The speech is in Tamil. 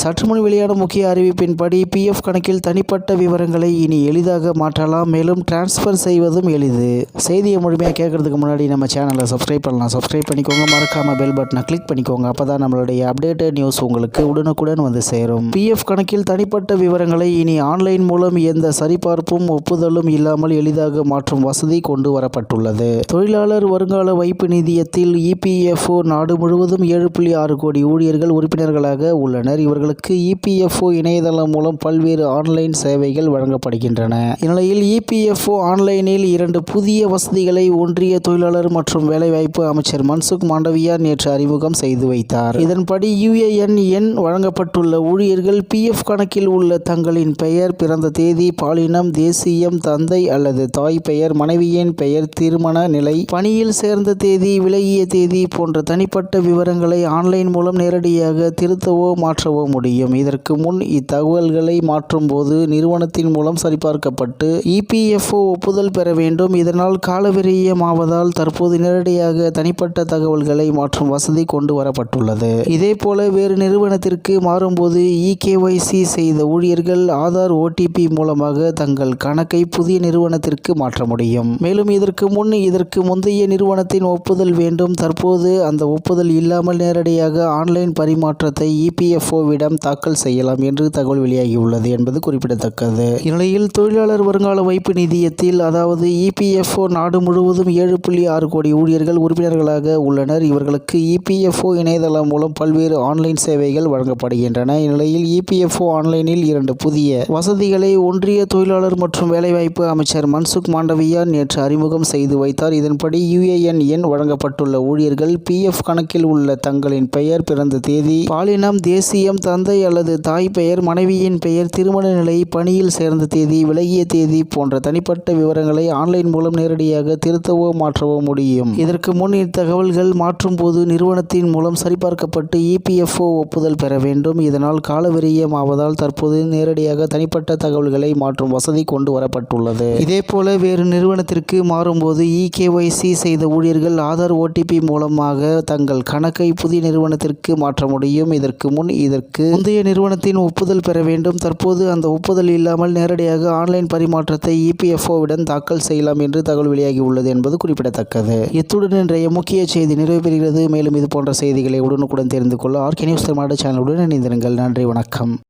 சற்றுமுன் வெளியான முக்கிய அறிவிப்பின்படி பிஎஃப் கணக்கில் தனிப்பட்ட விவரங்களை இனி எளிதாக மாற்றலாம். மேலும் டிரான்ஸ்ஃபர் செய்வதும் எளிது. செய்தியை முழுமையாக கேட்கறதுக்கு முன்னாடி நம்ம சேனலை சப்ஸ்கிரைப் பண்ணலாம். சப்ஸ்கிரைப் பண்ணிக்கோங்க. மறக்காம பெல் பட்டனை கிளிக் பண்ணிக்கோங்க. அப்பதான் நம்மளுடைய அப்டேட்டட் நியூஸ் உங்களுக்கு உடனுக்குடன் வந்து சேரும். பிஎஃப் கணக்கில் தனிப்பட்ட விவரங்களை இனி ஆன்லைன் மூலம் எந்த சரிபார்ப்பும் ஒப்புதலும் இல்லாமல் எளிதாக மாற்றும் வசதி கொண்டு வரப்பட்டுள்ளது. தொழிலாளர் வருங்கால வைப்பு நிதியத்தில் இபிஎஃப்ஓ நாடு முழுவதும் ஏழு புள்ளி ஆறு கோடி ஊழியர்கள் உறுப்பினர்களாக உள்ளனர். இவர்கள் இவர்களுக்கு இபிஎஃப்ஓ இணையதளம் மூலம் பல்வேறு ஆன்லைன் சேவைகள் வழங்கப்படுகின்றன. இந்நிலையில் இபிஎஃப்ஓ ஆன்லைனில் இரண்டு புதிய வசதிகளை ஒன்றிய தொழிலாளர் மற்றும் வேலைவாய்ப்பு அமைச்சர் மன்சுக் மாண்டவியா நேற்று அறிமுகம் செய்து வைத்தார். இதன்படி யுஏஎன் எண் வழங்கப்பட்டுள்ள ஊழியர்கள் பிஎஃப் கணக்கில் உள்ள தங்களின் பெயர் பிறந்த தேதி பாலினம் தேசியம் தந்தை அல்லது தாய் பெயர் மனைவியின் பெயர் திருமண நிலை பணியில் சேர்ந்த தேதி விலகிய தேதி போன்ற தனிப்பட்ட விவரங்களை ஆன்லைன் மூலம் நேரடியாக திருத்தவோ மாற்றவோ முடியும் முடியும். இதற்கு முன் இத்தகவல்களை மாற்றும் போது நிறுவனத்தின் மூலம் சரிபார்க்கப்பட்டு இபிஎஃப்ஓ ஒப்புதல் பெற வேண்டும். இதனால் காலவிரயமாவதால் தற்போது நேரடியாக தனிப்பட்ட தகவல்களை மாற்றும் வசதி கொண்டு வரப்பட்டுள்ளது. இதேபோல வேறு நிறுவனத்திற்கு மாறும்போது இகேஒய்சி செய்த ஊழியர்கள் ஆதார் ஓடிபி மூலமாக தங்கள் கணக்கை புதிய நிறுவனத்திற்கு மாற்ற முடியும். மேலும் இதற்கு முன் இதற்கு முந்தைய நிறுவனத்தின் ஒப்புதல் வேண்டும். தற்போது அந்த ஒப்புதல் இல்லாமல் நேரடியாக ஆன்லைன் பரிமாற்றத்தை இபிஎஃப்ஓவிடம் தாக்கல் செய்யலாம் என்று தகவல் வெளியாகியுள்ளது என்பது குறிப்பிடத்தக்கது. இந்நிலையில் தொழிலாளர் வருங்கால வைப்பு நிதியத்தில் அதாவது இபிஎஃப்ஓ நாடு முழுவதும் ஏழு புள்ளி ஆறு கோடி ஊழியர்கள் உறுப்பினர்களாக உள்ளனர். இவர்களுக்கு இபிஎஃப்ஓ இணையதளம் மூலம் பல்வேறு ஆன்லைன் சேவைகள் வழங்கப்படுகின்றன. இந்நிலையில் இபிஎஃப்ஓ ஆன்லைனில் இரண்டு புதிய வசதிகளை ஒன்றிய தொழிலாளர் மற்றும் வேலைவாய்ப்பு அமைச்சர் மன்சுக் மாண்டவியா நேற்று அறிமுகம் செய்து வைத்தார். இதன்படி யுஏஎன் எண் வழங்கப்பட்டுள்ள ஊழியர்கள் பிஎஃப் கணக்கில் உள்ள தங்களின் பெயர் பிறந்த தேதி பாலினம் தேசியம் தந்தை தந்தை அல்லது தாய் பெயர் மனைவியின் பெயர் திருமண நிலை பணியில் சேர்ந்த தேதி விலகிய தேதி போன்ற தனிப்பட்ட விவரங்களை ஆன்லைன் மூலம் நேரடியாக திருத்தவோ மாற்றவோ முடியும். இதற்கு முன் இத்தகவல்கள் மாற்றும் போது நிறுவனத்தின் மூலம் சரிபார்க்கப்பட்டு இபிஎஃப்ஓ ஒப்புதல் பெற வேண்டும். இதனால் காலவிரியம் ஆவதால் தற்போது நேரடியாக தனிப்பட்ட தகவல்களை மாற்றும் வசதி கொண்டு வரப்பட்டுள்ளது. இதேபோல வேறு நிறுவனத்திற்கு மாறும்போது இகேஒய்சி செய்த ஊழியர்கள் ஆதார் ஓடிபி மூலமாக தங்கள் கணக்கை புதிய நிறுவனத்திற்கு மாற்ற முடியும். இதற்கு முன் இதற்கு முந்தைய நிறுவனத்தின் ஒப்புதல் பெற வேண்டும். தற்போது அந்த ஒப்புதல் இல்லாமல் நேரடியாக ஆன்லைன் பரிமாற்றத்தை இபிஎஃப்ஓவிடம் தாக்கல் செய்யலாம் என்று தகவல் வெளியாகி உள்ளது என்பது குறிப்பிடத்தக்கது. இத்துடன் இன்றைய முக்கிய செய்தி நிறைவு பெறுகிறது மேலும் இது போன்ற செய்திகளை உடனுக்குடன் தெரிந்து கொள்ள ஆர்கே நியூஸ் தமிழ்நாடு சேனலுடன் இணைந்திருங்கள். நன்றி வணக்கம்.